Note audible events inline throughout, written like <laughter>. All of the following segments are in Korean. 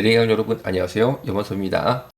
대대강 여러분 안녕하세요. 염원서입니다.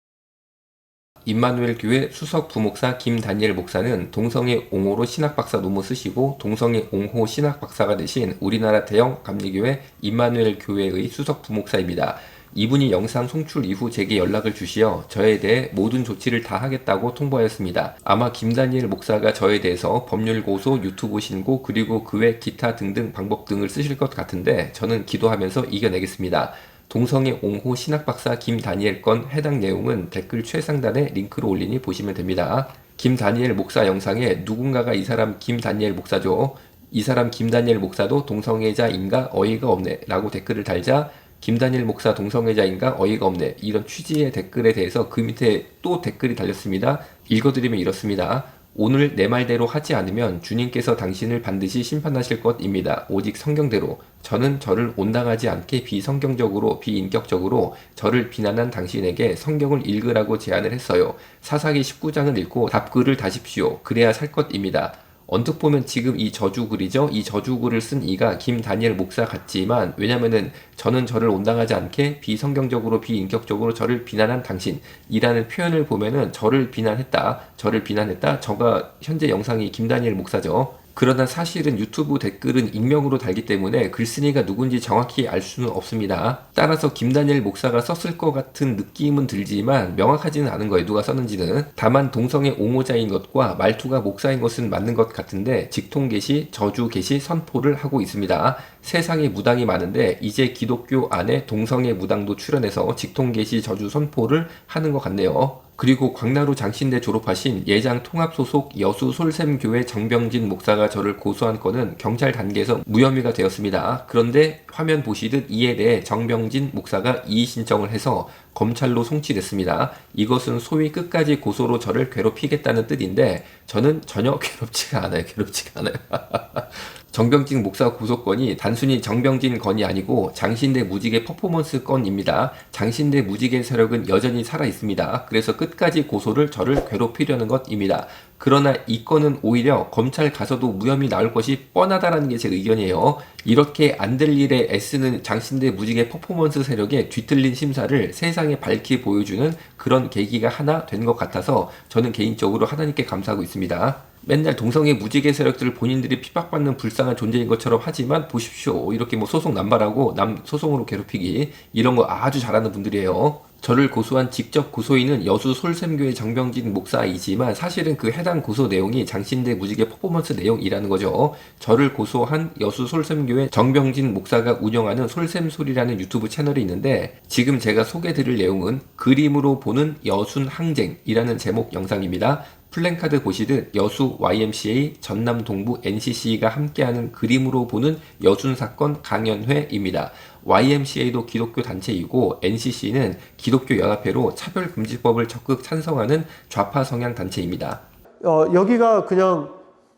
임마누엘 교회 수석 부목사 김다니엘 목사는 동성애 옹호로 신학박사 논문 쓰시고 동성애 옹호 신학박사가 되신 우리나라 대형 감리교회 임마누엘 교회의 수석 부목사입니다. 이분이 영상 송출 이후 제게 연락을 주시어 저에 대해 모든 조치를 다 하겠다고 통보하였습니다. 아마 김다니엘 목사가 저에 대해서 법률 고소, 유튜브 신고, 그리고 그 외 기타 등등 방법 등을 쓰실 것 같은데 저는 기도하면서 이겨내겠습니다. 동성애 옹호 신학박사 김다니엘 건 해당 내용은 댓글 최상단에 링크로 올리니 보시면 됩니다. 김다니엘 목사 영상에 누군가가 이 사람 김다니엘 목사죠. 이 사람 김다니엘 목사도 동성애자인가 어이가 없네 라고 댓글을 달자 김다니엘 목사 동성애자인가 어이가 없네 이런 취지의 댓글에 대해서 그 밑에 또 댓글이 달렸습니다. 읽어드리면 이렇습니다. 오늘 내 말대로 하지 않으면 주님께서 당신을 반드시 심판하실 것입니다. 오직 성경대로 저는 저를 온당하지 않게 비성경적으로 비인격적으로 저를 비난한 당신에게 성경을 읽으라고 제안을 했어요. 사사기 19장을 읽고 답글을 다십시오. 그래야 살 것입니다. 언뜻 보면 지금 이 저주글이죠. 이 저주글을 쓴 이가 김다니엘 목사 같지만 왜냐면은 저는 저를 온당하지 않게 비성경적으로 비인격적으로 저를 비난한 당신이라는 표현을 보면은 저를 비난했다. 저를 비난했다. 저가 현재 영상이 김다니엘 목사죠. 그러나 사실은 유튜브 댓글은 익명으로 달기 때문에 글쓴이가 누군지 정확히 알 수는 없습니다. 따라서 김다니엘 목사가 썼을 것 같은 느낌은 들지만 명확하지는 않은 거예요. 누가 썼는지는. 다만 동성애 옹호자인 것과 말투가 목사인 것은 맞는 것 같은데 직통 계시, 저주 계시 선포를 하고 있습니다. 세상에 무당이 많은데 이제 기독교 안에 동성애 무당도 출연해서 직통 계시 저주 선포를 하는 것 같네요. 그리고 광나루 장신대 졸업하신 예장 통합 소속 여수 솔샘교회 정병진 목사가 저를 고소한 건은 경찰 단계에서 무혐의가 되었습니다. 그런데 화면 보시듯 이에 대해 정병진 목사가 이의 신청을 해서 검찰로 송치됐습니다. 이것은 소위 끝까지 고소로 저를 괴롭히겠다는 뜻인데 저는 전혀 <laughs> 괴롭지가 않아요. 괴롭지가 않아요. <laughs> 정병진 목사 고소건이 단순히 정병진 건이 아니고 장신대 무지개 퍼포먼스 건입니다. 장신대 무지개 세력은 여전히 살아 있습니다. 그래서 끝까지 고소를 저를 괴롭히려는 것입니다. 그러나 이 건은 오히려 검찰 가서도 무혐의 나올 것이 뻔하다라는 게 제 의견이에요. 이렇게 안 될 일에 애쓰는 장신대 무지개 퍼포먼스 세력의 뒤틀린 심사를 세상에 밝히 보여주는 그런 계기가 하나 된 것 같아서 저는 개인적으로 하나님께 감사하고 있습니다. 맨날 동성애 무지개 세력들을 본인들이 핍박받는 불쌍한 존재인 것처럼 하지만 보십시오. 이렇게 뭐 소송 남발하고 남 소송으로 괴롭히기 이런 거 아주 잘하는 분들이에요. 저를 고소한 직접 고소인은 여수 솔샘교회 정병진 목사이지만 사실은 그 해당 고소 내용이 장신대 무지개 퍼포먼스 내용이라는 거죠. 저를 고소한 여수 솔샘교회 정병진 목사가 운영하는 솔샘소리라는 유튜브 채널이 있는데 지금 제가 소개드릴 내용은 그림으로 보는 여순 항쟁이라는 제목 영상입니다. 플랜카드 보시듯 여수 YMCA 전남 동부 NCC가 함께하는 그림으로 보는 여순 사건 강연회입니다. YMCA도 기독교 단체이고 NCC는 기독교 연합회로 차별금지법을 적극 찬성하는 좌파 성향 단체입니다. 어, 여기가 그냥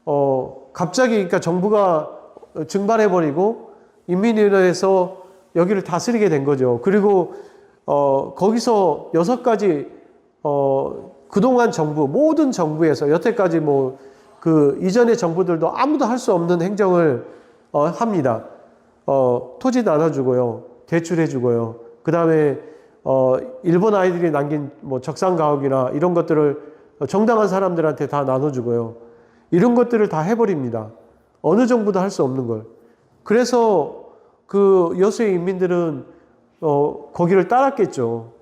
어, 갑자기 그러니까 정부가 증발해버리고 인민위원회에서 여기를 다스리게 된 거죠. 그리고 어, 거기서 여섯 가지 어, 그동안 정부 모든 정부에서 여태까지 뭐 그 이전의 정부들도 아무도 할 수 없는 행정을 어, 합니다. 어, 토지 나눠주고요, 대출해주고요. 그 다음에 어, 일본 아이들이 남긴 뭐 적산가옥이나 이런 것들을 정당한 사람들한테 다 나눠주고요. 이런 것들을 다 해버립니다. 어느 정부도 할 수 없는 걸. 그래서 그 여수의 인민들은 어, 거기를 따랐겠죠.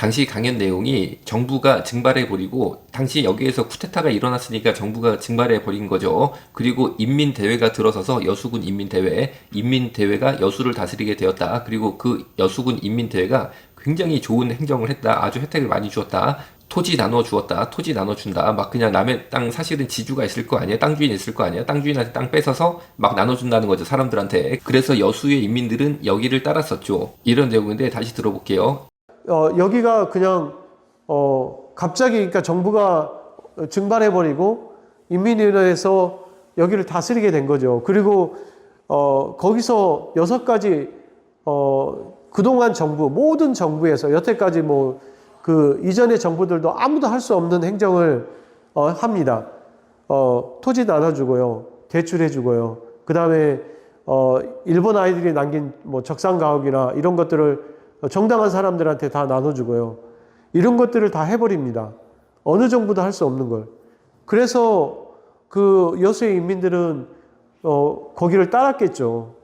당시 강연 내용이 정부가 증발해 버리고 당시 여기에서 쿠데타가 일어났으니까 정부가 증발해 버린 거죠. 그리고 인민 대회가 들어서서 여수군 인민 대회, 인민 대회가 여수를 다스리게 되었다. 그리고 그 여수군 인민 대회가 굉장히 좋은 행정을 했다. 아주 혜택을 많이 주었다. 토지 나눠 주었다. 토지 나눠 준다. 막 그냥 남의 땅 사실은 지주가 있을 거 아니에요. 땅 주인 있을 거 아니에요. 땅 주인한테 땅 뺏어서 막 나눠 준다는 거죠. 사람들한테. 그래서 여수의 인민들은 여기를 따랐었죠. 이런 내용인데 다시 들어볼게요. 어, 여기가 그냥 어, 갑자기 그러니까 정부가 증발해버리고 인민위원회에서 여기를 다스리게 된 거죠. 그리고 어, 거기서 여섯 가지 어, 그동안 정부 모든 정부에서 여태까지 뭐 그 이전의 정부들도 아무도 할 수 없는 행정을 어, 합니다. 어, 토지 나눠주고요, 대출해주고요. 그 다음에 어, 일본 아이들이 남긴 뭐 적산 가옥이나 이런 것들을 정당한 사람들한테 다 나눠주고요. 이런 것들을 다 해버립니다. 어느 정부도 할 수 없는 걸. 그래서 그 여수의 인민들은 어, 거기를 따랐겠죠.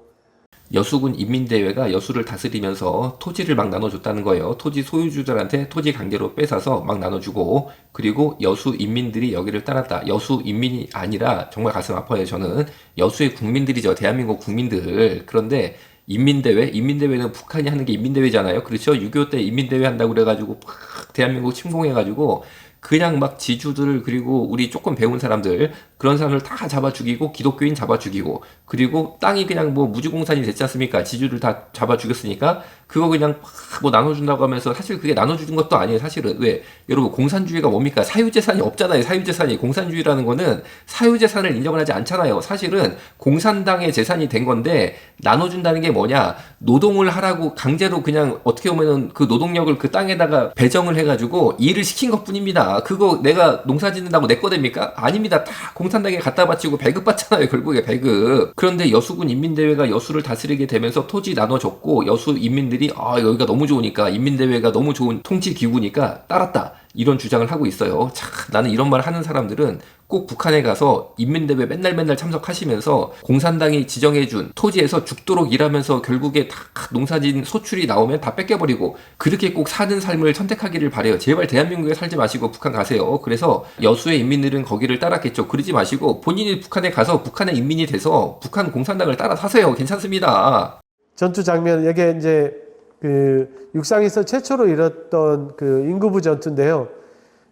여수군 인민대회가 여수를 다스리면서 토지를 막 나눠줬다는 거예요. 토지 소유주들한테 토지 강제로 뺏어서 막 나눠주고 그리고 여수 인민들이 여기를 따랐다. 여수 인민이 아니라 정말 가슴 아파요. 저는 여수의 국민들이죠. 대한민국 국민들. 그런데 인민대회, 인민대회는 북한이 하는 게 인민대회잖아요. 그렇죠? 6.25 때 인민대회 한다고 그래가지고 팍 대한민국 침공해가지고 그냥 막 지주들 그리고 우리 조금 배운 사람들 그런 사람들 다 잡아 죽이고 기독교인 잡아 죽이고 그리고 땅이 그냥 뭐 무주공산이 됐지 않습니까? 지주를 다 잡아 죽였으니까 그거 그냥 팍뭐 나눠준다고 하면서 사실 그게 나눠주는 것도 아니에요. 사실은 왜 여러분 공산주의가 뭡니까? 사유재산이 없잖아요. 사유재산이 공산주의라는 거는 사유재산을 인정을 하지 않잖아요. 사실은 공산당의 재산이 된 건데 나눠준다는 게 뭐냐? 노동을 하라고 강제로 그냥 어떻게 보면은 그 노동력을 그 땅에다가 배정을 해가지고 일을 시킨 것 뿐입니다. 그거 내가 농사 짓는다고 내 거 됩니까? 아닙니다. 다 공산당에 갖다 바치고 배급 받잖아요. 결국에 배급. 그런데 여수군 인민대회가 여수를 다스리게 되면서 토지 나눠줬고 여수 인민들이 아 여기가 너무 좋으니까 인민대회가 너무 좋은 통치 기구니까 따랐다. 이런 주장을 하고 있어요. 참, 나는 이런 말 하는 사람들은 꼭 북한에 가서 인민대회 맨날 맨날 참석하시면서 공산당이 지정해준 토지에서 죽도록 일하면서 결국에 다 농사진 소출이 나오면 다 뺏겨버리고 그렇게 꼭 사는 삶을 선택하기를 바래요. 제발 대한민국에 살지 마시고 북한 가세요. 그래서 여수의 인민들은 거기를 따랐겠죠. 그러지 마시고 본인이 북한에 가서 북한의 인민이 돼서 북한 공산당을 따라 사세요. 괜찮습니다. 전투 장면 여기에 이제 그 육상에서 최초로 이뤘던 그 인구부 전투인데요.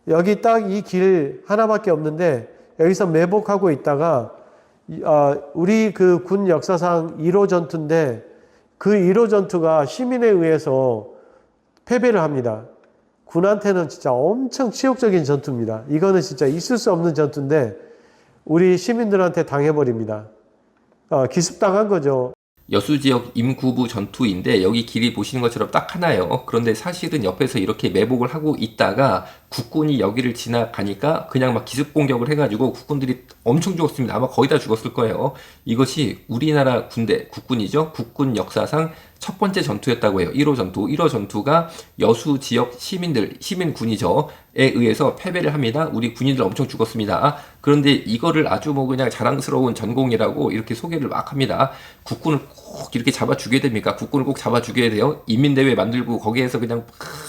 여기 딱 이 길 하나밖에 없는데 여기서 매복하고 있다가 이- 아, 우리 그 군 역사상 1호 전투인데 그 1호 전투가 시민에 의해서 패배를 합니다. 군한테는 진짜 엄청 치욕적인 전투입니다. 이거는 진짜 있을 수 없는 전투인데 우리 시민들한테 당해버립니다. 아, 기습당한 거죠. 여수 지역 임구부 전투인데 여기 길이 보시는 것처럼 딱 하나예요. 그런데 사실은 옆에서 이렇게 매복을 하고 있다가 국군이 여기를 지나가니까 그냥 막 기습 공격을 해가지고 국군들이 엄청 죽었습니다. 아마 거의 다 죽었을 거예요. 이것이 우리나라 군대, 국군이죠. 국군 역사상 첫 번째 전투였다고 해요. 1호 전투. 1호 전투가 여수 지역 시민들, 시민군이죠. 에 의해서 패배를 합니다. 우리 군인들 엄청 죽었습니다. 그런데 이거를 아주 뭐 그냥 자랑스러운 전공이라고 이렇게 소개를 막 합니다. 국군을 꼭 이렇게 잡아 죽여야 됩니까? 국군을 꼭 잡아 죽여야 돼요? 인민대회 만들고 거기에서 그냥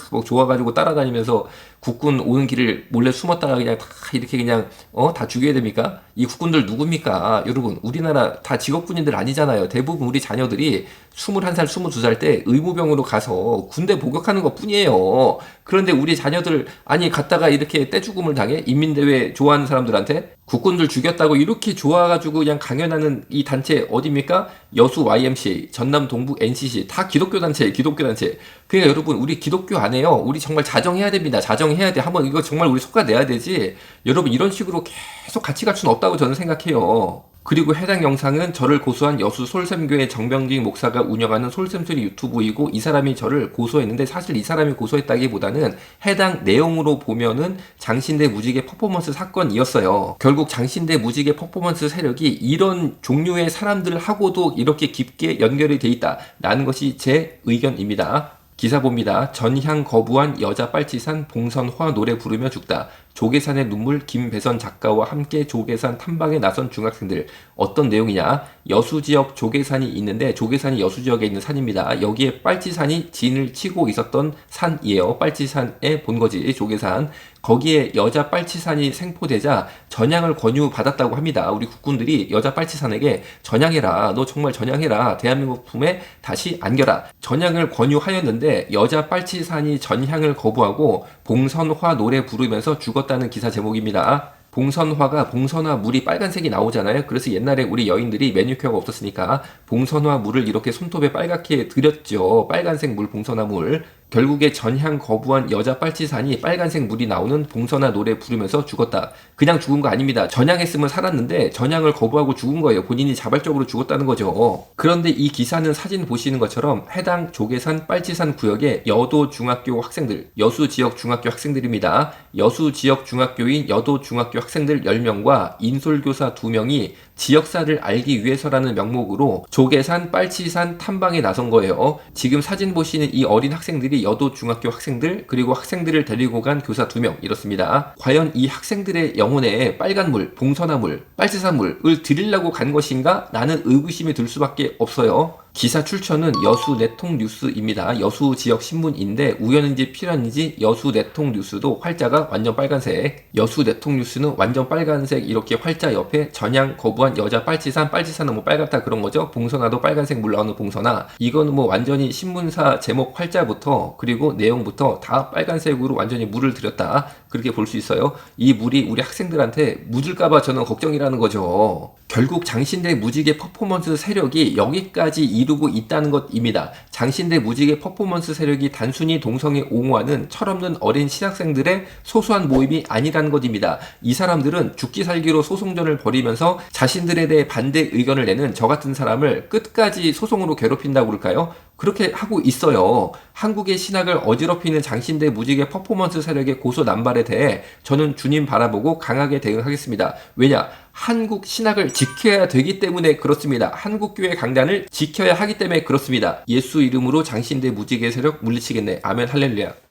팍뭐 좋아가지고 따라다니면서 국군 오는 길을 몰래 숨었다가 그냥 다 이렇게 그냥 어 다 죽여야 됩니까? 이 국군들 누굽니까? 여러분 우리나라 다 직업군인들 아니잖아요. 대부분 우리 자녀들이 21살, 22살 때 의무병으로 가서 군대 복역하는 것 뿐이에요. 그런데 우리 자녀들 아니 갔다가 이렇게 떼죽음을 당해 인민대회 좋아하는 사람들한테 국군들 죽였다고 이렇게 좋아가지고 그냥 강연하는 이 단체 어디입니까? 여수 YMCA, 전남 동북 NCC 다 기독교 단체예요. 기독교 단체. 그러니까 여러분 우리 기독교 안 해요. 우리 정말 자정해야 됩니다. 자정해야 돼. 한번 이거 정말 우리 속아 내야 되지. 여러분 이런 식으로 계속 같이 갈 수는 없다고 저는 생각해요. 그리고 해당 영상은 저를 고소한 여수 솔샘교회 정병진 목사가 운영하는 솔샘소리 유튜브이고 이 사람이 저를 고소했는데 사실 이 사람이 고소했다기보다는 해당 내용으로 보면은 장신대 무지개 퍼포먼스 사건이었어요. 결국 장신대 무지개 퍼포먼스 세력이 이런 종류의 사람들하고도 이렇게 깊게 연결이 돼 있다라는 것이 제 의견입니다. 기사 봅니다. 전향 거부한 여자 빨치산 봉선화 노래 부르며 죽다. 조계산의 눈물 김배선 작가와 함께 조계산 탐방에 나선 중학생들. 어떤 내용이냐? 여수 지역 조계산이 있는데 조계산이 여수 지역에 있는 산입니다. 여기에 빨치산이 진을 치고 있었던 산이에요. 빨치산의 본거지 조계산. 거기에 여자 빨치산이 생포되자 전향을 권유받았다고 합니다. 우리 국군들이 여자 빨치산에게 전향해라. 너 정말 전향해라. 대한민국 품에 다시 안겨라. 전향을 권유하였는데 여자 빨치산이 전향을 거부하고 봉선화 노래 부르면서 죽었다는 기사 제목입니다. 봉선화가 봉선화 물이 빨간색이 나오잖아요. 그래서 옛날에 우리 여인들이 매니큐어가 없었으니까 봉선화 물을 이렇게 손톱에 빨갛게 들였죠. 빨간색 물 봉선화 물. 결국에 전향 거부한 여자 빨치산이 빨간색 물이 나오는 봉선화 노래 부르면서 죽었다. 그냥 죽은 거 아닙니다. 전향했으면 살았는데 전향을 거부하고 죽은 거예요. 본인이 자발적으로 죽었다는 거죠. 그런데 이 기사는 사진 보시는 것처럼 해당 조계산 빨치산 구역의 여도 중학교 학생들, 여수 지역 중학교 학생들입니다. 여수 지역 중학교인 여도 중학교 학생들 10명과 인솔교사 2명이 지역사를 알기 위해서라는 명목으로 조계산, 빨치산 탐방에 나선 거예요. 지금 사진 보시는 이 어린 학생들이 여도 중학교 학생들 그리고 학생들을 데리고 간 교사 두 명 이렇습니다. 과연 이 학생들의 영혼에 빨간물, 봉선화물, 빨치산물을 드리려고 간 것인가? 라는 의구심이 들 수밖에 없어요. 기사 출처는 여수 내통 뉴스입니다. 여수 지역 신문인데 우연인지 필연인지 여수 내통 뉴스도 활자가 완전 빨간색. 여수 내통 뉴스는 완전 빨간색 이렇게 활자 옆에 전향 거부한 여자 빨치산 빨치산은 뭐 빨갛다 그런 거죠. 봉선화도 빨간색 물 나오는 봉선화. 이거는 뭐 완전히 신문사 제목 활자부터 그리고 내용부터 다 빨간색으로 완전히 물을 들였다. 그렇게 볼 수 있어요. 이 물이 우리 학생들한테 묻을까봐 저는 걱정이라는 거죠. 결국 장신대 무지개 퍼포먼스 세력이 여기까지 이 루고 있다는 것입니다. 장신대 무지개 퍼포먼스 세력이 단순히 동성애 옹호하는 철없는 어린 신학생들의 소소한 모임이 아니라는 것입니다. 이 사람들은 죽기 살기로 소송전을 벌이면서 자신들에 대해 반대 의견을 내는 저 같은 사람을 끝까지 소송으로 괴롭힌다고 그럴까요? 그렇게 하고 있어요. 한국의 신학을 어지럽히는 장신대 무지개 퍼포먼스 세력의 고소 남발에 대해 저는 주님 바라보고 강하게 대응하겠습니다. 왜냐? 한국 신학을 지켜야 되기 때문에 그렇습니다. 한국 교회 강단을 지켜야 하기 때문에 그렇습니다. 예수 이름으로 장신대 무지개 세력 물리치겠네. 아멘 할렐루야.